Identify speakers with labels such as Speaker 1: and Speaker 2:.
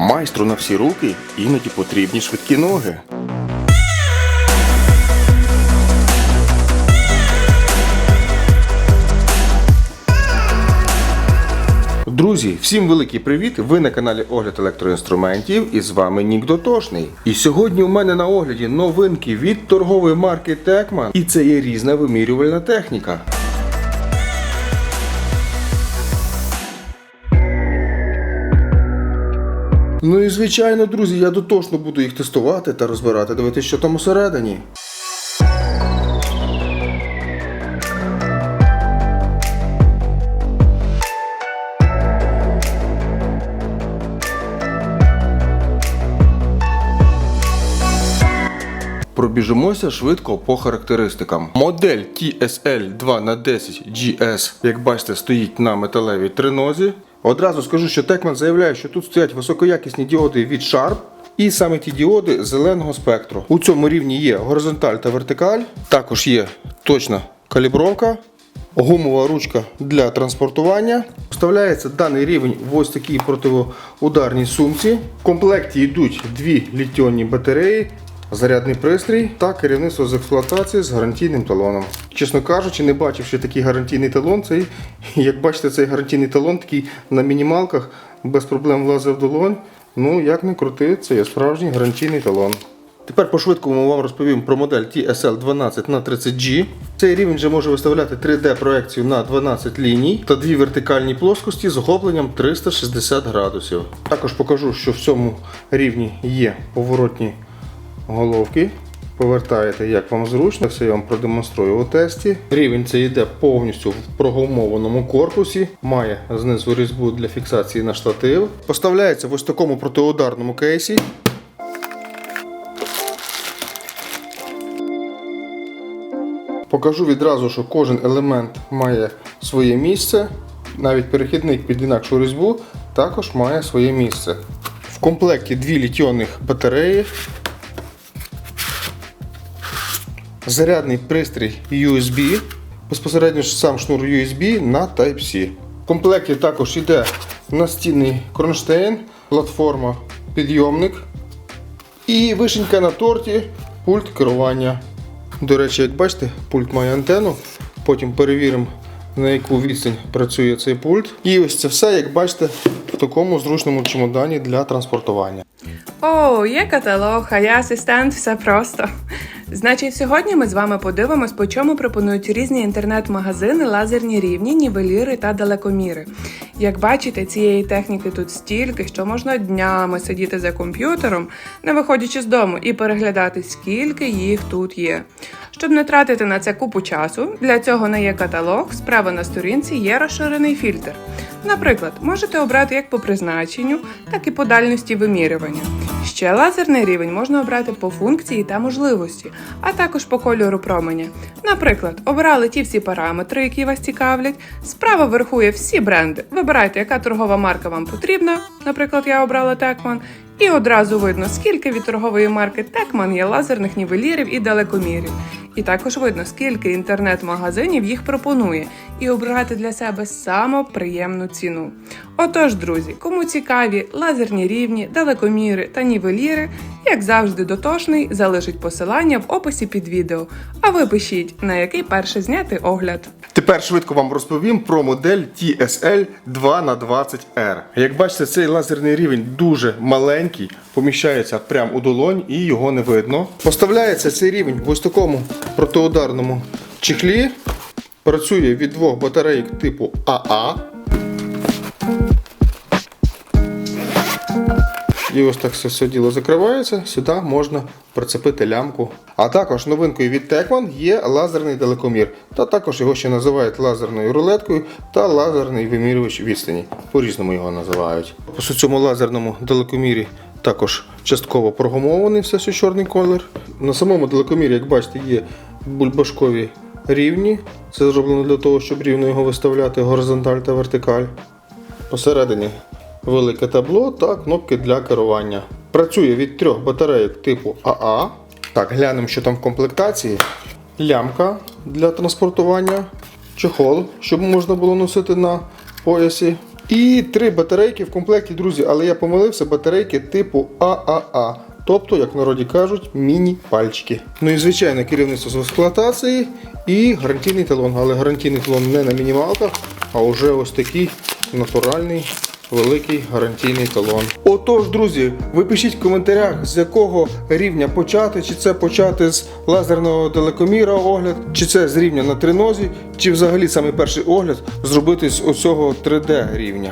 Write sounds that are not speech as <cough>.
Speaker 1: Майстру на всі руки іноді потрібні швидкі ноги. Друзі, всім великий привіт! Ви на каналі Огляд електроінструментів і з вами Нік Дотошний. І сьогодні у мене на огляді новинки від торгової марки Tekman. І це є різна вимірювальна техніка. Ну і звичайно, друзі, я дотошно буду їх тестувати та розбирати, дивитися, що там усередині. Пробіжимося швидко по характеристикам. Модель TSL 2х10 GS, як бачите, стоїть на металевій тринозі. Одразу скажу, що Tekman заявляє, що тут стоять високоякісні діоди від Sharp. І саме ті діоди зеленого спектру. У цьому рівні є горизонталь та вертикаль. Також є точна калібровка, гумова ручка для транспортування. Вставляється даний рівень в ось такій противоударній сумці. В комплекті йдуть дві літіонні батареї, зарядний пристрій та керівництво з експлуатації з гарантійним талоном. Чесно кажучи, не бачив ще такий гарантійний талон. Цей, <laughs> як бачите, цей гарантійний талон такий на мінімалках без проблем влазив в долонь. Ну, як не крути, це є справжній гарантійний талон. Тепер по швидкому вам розповім про модель TSL 12 на 30G. Цей рівень вже може виставляти 3D-проекцію на 12 ліній та дві вертикальні плоскості з охопленням 360 градусів. Також покажу, що в цьому рівні є поворотні головки. Повертаєте, як вам зручно, все я вам продемонструю у тесті. Рівень це йде повністю в прогумованому корпусі, має знизу різьбу для фіксації на штатив. Поставляється в ось такому протиударному кейсі. Покажу відразу, що кожен елемент має своє місце. Навіть перехідник під інакшу різьбу також має своє місце. В комплекті дві літіонних батареї. Зарядний пристрій USB, безпосередньо сам шнур USB на Type-C. В комплекті також йде настінний кронштейн, платформа, підйомник і вишенька на торті пульт керування. До речі, як бачите, пульт має антенну. Потім перевіримо, на яку відстань працює цей пульт. І ось це все, як бачите, в такому зручному чемодані для транспортування.
Speaker 2: О, є каталог, а я асистент, все просто. Значить, сьогодні ми з вами подивимось, по чому пропонують різні інтернет-магазини, лазерні рівні, нівеліри та далекоміри. Як бачите, цієї техніки тут стільки, що можна днями сидіти за комп'ютером, не виходячи з дому, і переглядати, скільки їх тут є. Щоб не тратити на це купу часу, для цього не є каталог, справа на сторінці є розширений фільтр. Наприклад, можете обрати як по призначенню, так і по дальності вимірювання. Ще лазерний рівень можна обрати по функції та можливості, а також по кольору променя. Наприклад, обрали ті всі параметри, які вас цікавлять. Справа вверху є всі бренди. Вибирайте, яка торгова марка вам потрібна. Наприклад, я обрала Текман. І одразу видно, скільки від торгової марки Текман є лазерних нівелірів і далекомірів. І також видно, скільки інтернет-магазинів їх пропонує, і обрати для себе саму приємну ціну. Отож, друзі, кому цікаві лазерні рівні, далекоміри та нівеліри, як завжди, дотошний залишить посилання в описі під відео. А ви пишіть, на який перше зняти огляд.
Speaker 1: Тепер швидко вам розповім про модель TSL 2х20R. Як бачите, цей лазерний рівень дуже маленький, поміщається прямо у долонь і його не видно. Поставляється цей рівень в ось такому протиударному чехлі. Працює від двох батарейок типу АА. І ось так все, все діло закривається. Сюди можна прицепити лямку. А також новинкою від Tekman є лазерний далекомір. Та також його ще називають лазерною рулеткою та лазерний вимірювач відстані. По-різному його називають. По цьому лазерному далекомірі також частково прогумований все що чорний колір. На самому далекомірі, як бачите, є бульбашкові рівні. Це зроблено для того, щоб рівно його виставляти горизонталь та вертикаль. Посередині велике табло та кнопки для керування. Працює від трьох батарейок типу АА. Так, глянемо, що там в комплектації. Лямка для транспортування, чехол, щоб можна було носити на поясі. І три батарейки в комплекті, друзі, але я помилився, батарейки типу ААА. Тобто, як народі кажуть, міні-пальчики. Ну і звичайно, керівництво з експлуатації і гарантійний талон. Але гарантійний талон не на мінімалках, а вже ось такий натуральний великий гарантійний талон. Отож, друзі, ви пишіть в коментарях, з якого рівня почати, чи це почати з лазерного далекоміра огляд, чи це з рівня на тринозі, чи взагалі саме перший огляд зробити з оцього 3D рівня.